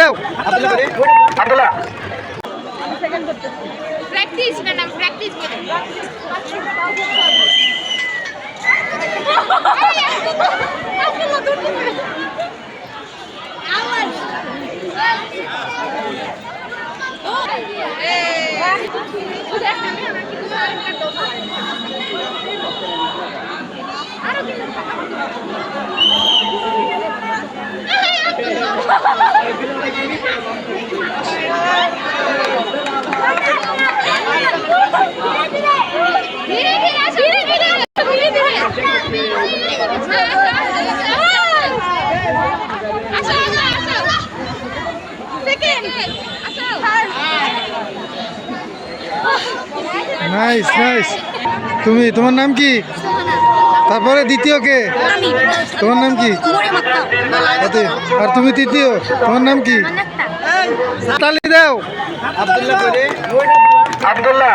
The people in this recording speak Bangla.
দাও। আব্দুল্লাহ প্র্যাকটিস না প্র্যাকটিস করে। ধীরে নাইস নাইস তুমি তোমার নাম কি? তারপরে দ্বিতীয় কে? তোমার নাম কি? আর তুমি তৃতীয়? তোমার নাম কি? তালি দাও। আব্দুল্লাহ।